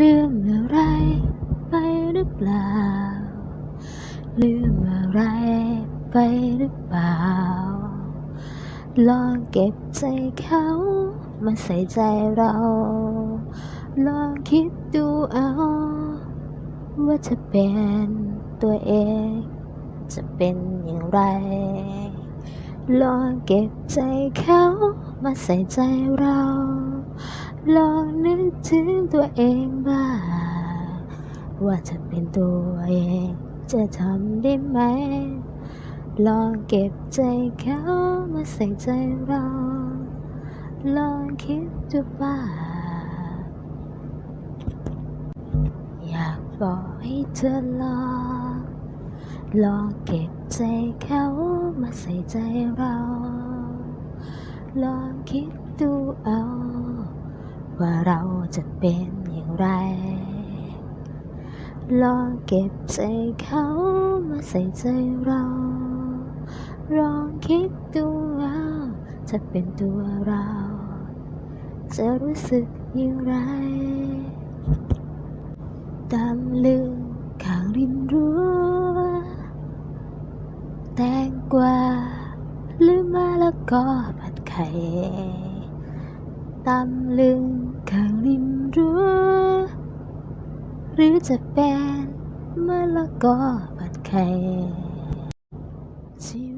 ลืมอะไรไปหรือเปล่า ลืมอะไรไปหรือเปล่า ลองเก็บใจเขามาใส่ใจเรา ลองคิดดูเอา ว่าจะเป็นตัวเอง จะเป็นอย่างไร ลองเก็บใจเขามาใส่ใจเรา ลอง นึกถึงตัวเองบ้างว่าจะเป็นตัวเองจะทำได้ไหม ลองเก็บใจเขามาใส่ใจเรา ลองคิดดูบ้างอยากบอกให้เธอลองลองเก็บใจเขามาใส่ใจเรา ลองคิดดูเอา ว่าเราจะเป็นอย่างไรลองเก็บใจเขามาใส่ใจเราลองคิดดูเอาจะเป็นตัวเรา จะรู้สึกอย่างไร ตามลืมข้างริมรั้วแตงกวาหรือมะละกอผัดไข่ ตำลึงข้างริมรั้วหรือจะเป็นมะละกอผัดไข่ชี